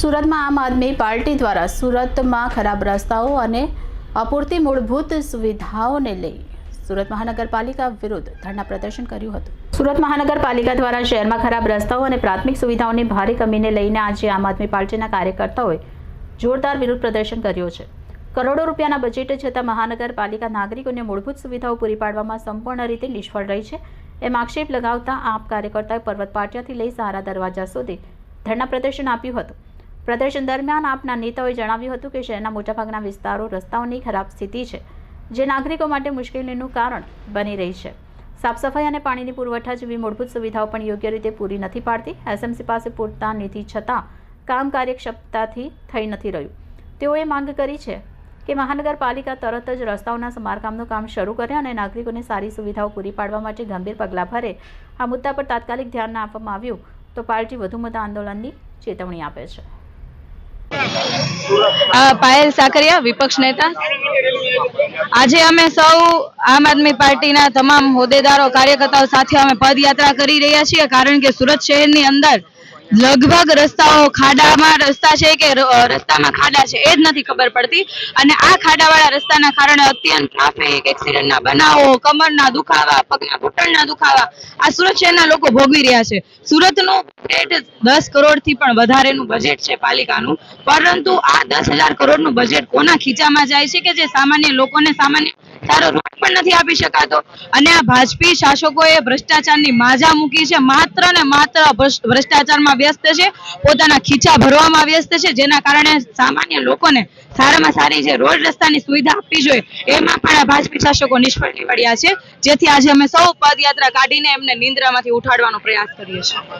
સુરતમાં આમ આદમી પાર્ટી દ્વારા સુરતમાં ખરાબ રસ્તાઓ અને અપૂરતી મૂળભૂત સુવિધાઓને લઈ સુરત મહાનગરપાલિકા વિરુદ્ધ ધરણા પ્રદર્શન કર્યું હતું. સુરત મહાનગરપાલિકા દ્વારા શહેરમાં ખરાબ રસ્તાઓ અને પ્રાથમિક સુવિધાઓની ભારે કમીને લઈને આજે આમ આદમી પાર્ટીના કાર્યકર્તાઓએ જોરદાર વિરોધ પ્રદર્શન કર્યું છે. કરોડો રૂપિયાના બજેટ છતાં મહાનગરપાલિકા નાગરિકોને મૂળભૂત સુવિધાઓ પૂરી પાડવામાં સંપૂર્ણ રીતે નિષ્ફળ રહી છે. એમ આક્ષેપ લગાવતા આપ કાર્યકર્તાએ પર્વત પાટિયાથી લઈ સહારા દરવાજા સુધી ધરણા પ્રદર્શન આપ્યું હતું. પ્રદર્શન દરમિયાન આપના નેતાઓએ જણાવ્યું હતું કે શહેરના મોટાભાગના વિસ્તારો રસ્તાઓની ખરાબ સ્થિતિ છે, જે નાગરિકો માટે મુશ્કેલીનું કારણ બની રહી છે. સાફસફાઈ અને પાણીની પુરવઠા જેવી મૂળભૂત સુવિધાઓ પણ યોગ્ય રીતે પૂરી નથી પાડતી. એસએમસી પાસે પૂરતા નિધિ છતાં કામ કાર્યક્ષમતાથી થઈ નથી રહ્યું. તેઓએ માંગ કરી છે કે મહાનગરપાલિકા તરત જ રસ્તાઓના સમારકામનું કામ શરૂ કરે અને નાગરિકોને સારી સુવિધાઓ પૂરી પાડવા માટે ગંભીર પગલાં ભરે. આ મુદ્દા પર તાત્કાલિક ધ્યાન આપવામાં આવ્યું તો પાર્ટી વધુ મોટા આંદોલનની ચેતવણી આપે છે. પાયલ સાકરિયા, વિપક્ષ નેતા. આજે અમે સૌ આમ આદમી પાર્ટીના તમામ હોદ્દેદારો, કાર્યકર્તાઓ સાથે અમે પદયાત્રા કરી રહ્યા છીએ, કારણ કે સુરત શહેરની અંદર લગભગ રસ્તાઓ ખાડામાં રસ્તા છે કે રસ્તામાં ખાડા છે એ જ નથી ખબર પડતી. અને આ ખાડાવાળા રસ્તાના કારણે અત્યંત ટ્રાફિક એક્સિડન્ટના બનાવો, કમરના દુખાવા, પગના ઘૂંટણના દુખાવા, આ સુરત શહેરના લોકો ભોગવી રહ્યા છે. સુરતનું બજેટ દસ કરોડથી પણ વધારેનું બજેટ છે પાલિકાનું. પરંતુ આ દસ હજાર કરોડનું બજેટ કોના ખીચામાં જાય છે કે જે સામાન્ય લોકોને સામાન્ય સારો રોડ પણ નથી આપી શકાતો. અને આ ભાજપી શાસકોએ ભ્રષ્ટાચારની માજા મૂકી છે. માત્ર ને માત્ર ભ્રષ્ટાચારમાં વ્યસ્ત છે. પોતાના ખીચા ભરવામાં વ્યસ્ત છે. જેના કારણે સામાન્ય લોકોને સારામાં સારી જે રોડ રસ્તાની સુવિધા આપવી જોઈએ, એમાં પણ આ ભાજપી શાસકો નિષ્ફળ નીવડ્યા છે. જેથી આજે અમે સૌ પદયાત્રા કાઢીને એમને નિંદ્રામાંથી ઉઠાડવાનો પ્રયાસ કરીએ છીએ.